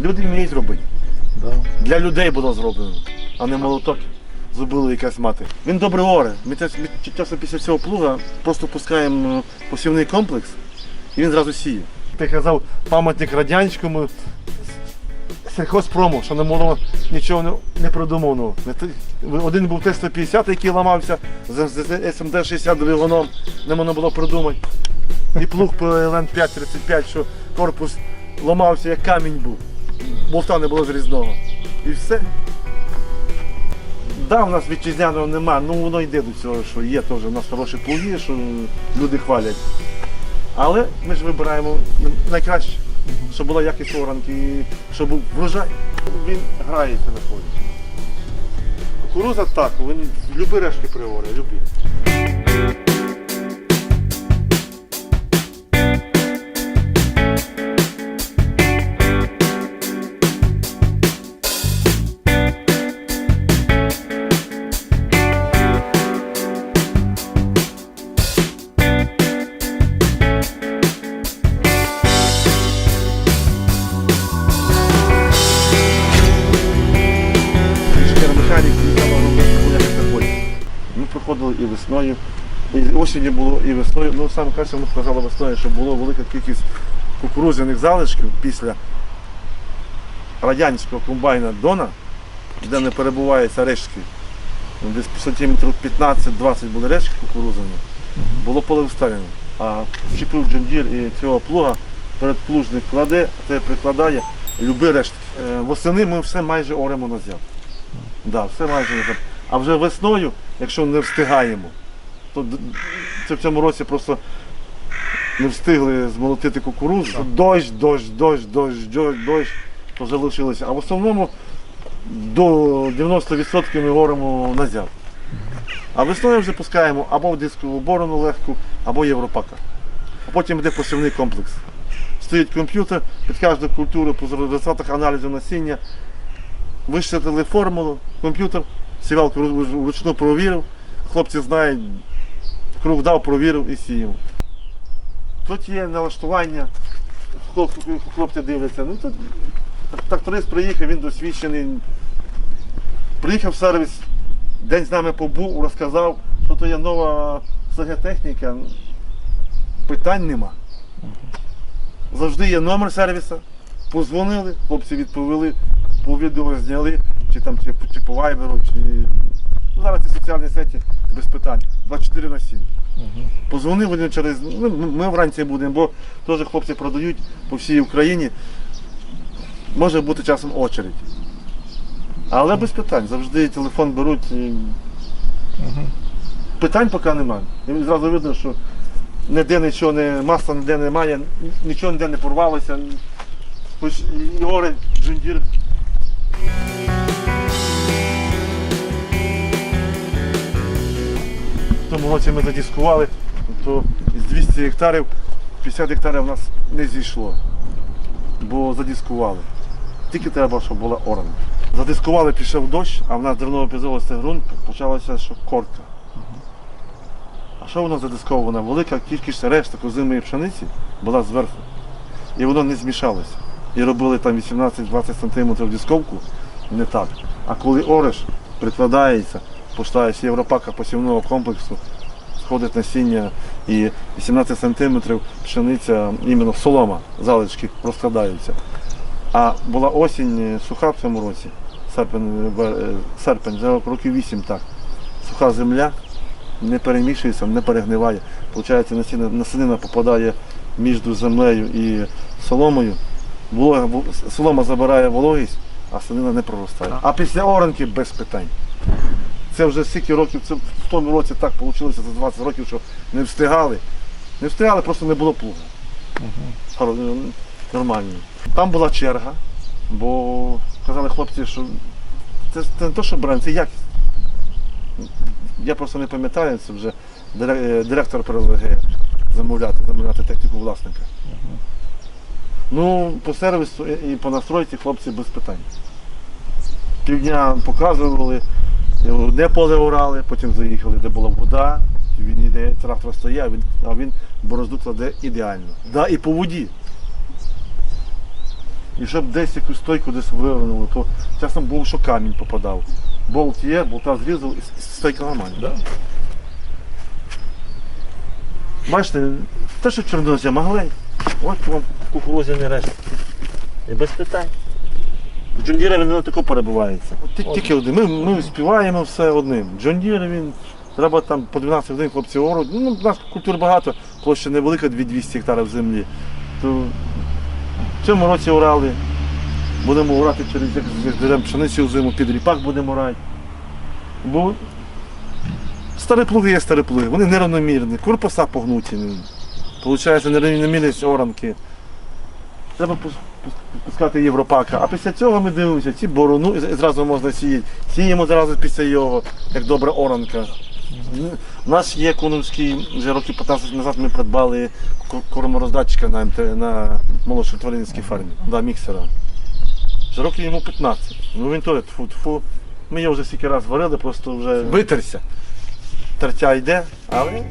Люди вміють робити. Да. Для людей було зроблено, а не молоток. Зробили якась мати. Він добре оре. Ми часом після цього плуга просто пускаємо посівний комплекс і він зразу сіє. Ти казав пам'ятник радянському сільхозпрому, що не було нічого не, продумано. Один був Т-150, який ламався з, з, з СМД-60 двигуном, не можна було придумати. І плуг ПЛН 535, що корпус ламався, як камінь був. Болта не було зрізного. І все. Да, у нас вітчизняного нема, ну воно йде до цього, що є теж у нас хороші плуги, що люди хвалять. Але ми ж вибираємо найкраще, щоб була якість оранки, щоб був врожай. Він грається на полі. Кукуруза так, він любі решки приори, любі. Проходили і весною, і осінню було, і весною. Ну, саме краще ми сказали весною, що було велика кількість кукурудзяних залишків після радянського комбайна Дона, де не перебуваються рештки. Ну, Десь сантиметрів 15-20 були рештки кукурудзяні, було поле вставлено. А чіпив джендір і цього плуга передплужник кладе, це прикладає любі рештки. Е, Восени ми все майже оремо назад. Да, все майже назад. А вже весною, якщо не встигаємо, то це в цьому році просто не встигли змолотити кукурудзу. Дощ, дощ, дощ, дощ, дощ, дощ, то вже лишилося. А в основному до 90% ми оремо назад. А весною вже пускаємо або в дискову борону легку, або європака. А потім йде посівний комплекс. Стоїть комп'ютер, під кожну культуру по результатах аналізу насіння. Вищитили формулу, комп'ютер, сівалку вручну провірив, хлопці знають, круг дав, провірив і сіємо. Тут є налаштування, хлопці, дивляться. Ну, тут тракторист приїхав, він досвідчений. Приїхав в сервіс, день з нами побув, розказав, що то є нова техніка. Питань нема. Завжди є номер сервіса. Позвонили, хлопці відповіли, по відео зняли, чи там чи, чи по вайберу, чи. Ну, зараз ці соціальні сеті без питань. 24 на 7. Позвонив один через. Ну, ми- вранці будемо, бо теж хлопці продають по всій Україні. Може бути часом очередь. Але без питань. Завжди телефон беруть. І... Питань поки немає. І зразу видно, що ніде нічого не, масла ніде немає, нічого ніде не порвалося. Хоч і орень, джундір. Тому році ми задіскували, то з 200 гектарів 50 гектарів у нас не зійшло, бо задіскували. Тільки треба, щоб була орена. Задискували, пішов дощ, а в нас давно опізувався ґрунт, почалася що корка. А що воно задисковано? Велика кількість решток озимої пшениці була зверху. І воно не змішалося. І робили там 18-20 см дисковку не так. А коли ореш прикладається, пускаєш європака посівного комплексу, сходить насіння і 18 см пшениця, іменно солома, залишки розкладаються. А була осінь е, суха в цьому році, серпень, е, е, серпень, років 8 так. Суха земля не перемішується, не перегниває. Получається, насіння- насінина попадає між землею і соломою. Волога, солома забирає вологість, а санина не проростає. А після оранки без питань. Це вже стільки років, це в тому році так вийшло за 20 років, що не встигали. Не встигали, просто не було плуга. Хоро- Нормально. Там була черга, бо казали хлопці, що це, це не то, що бренд, це якість. Я просто не пам'ятаю, це вже е, директор ПРЛГ замовляти, замовляти техніку власника. Ну, по сервісу і по настройці хлопці без питань. Півдня показували, е, де поле орали, потім заїхали, де була вода, він іде, трактор стоїть, а він, а він борозду кладе ідеально. Да, і по воді. І щоб десь якусь стойку десь вивернули, то часом був, що камінь попадав. Болт є, болта зрізав і стойка нормальна. Да. Бачите, те, що чорнозя могли, от вам кукурузяні рештки. І без питань. Джон Діре він не тако перебувається. Ті- Тільки один. Ми, ми співаємо все одним. Джон Діре він. Треба там по 12 годин хлопці оруть. Ну, у нас культур багато, площа невелика, 200 гектарів землі. То в цьому році орали. Будемо орати через як беремо пшеницю зиму, під ріпак будемо орати. Бо старі плуги є старі плуги, вони нерівномірні, корпуса погнуті. Получається нерівномірність оранки. Треба пускати європака. А після цього ми дивимося, ці борону і зразу можна сіяти. Сіємо зразу після його, як добра оранка. У нас є конумський, вже років 15 назад ми придбали ко- кормороздатчика на, МТ, на молодшотворинській фермі, да, міксера. Вже років йому 15. Ну він теж тфу тфу Ми його вже стільки раз варили, просто вже витерся. Тертя йде, але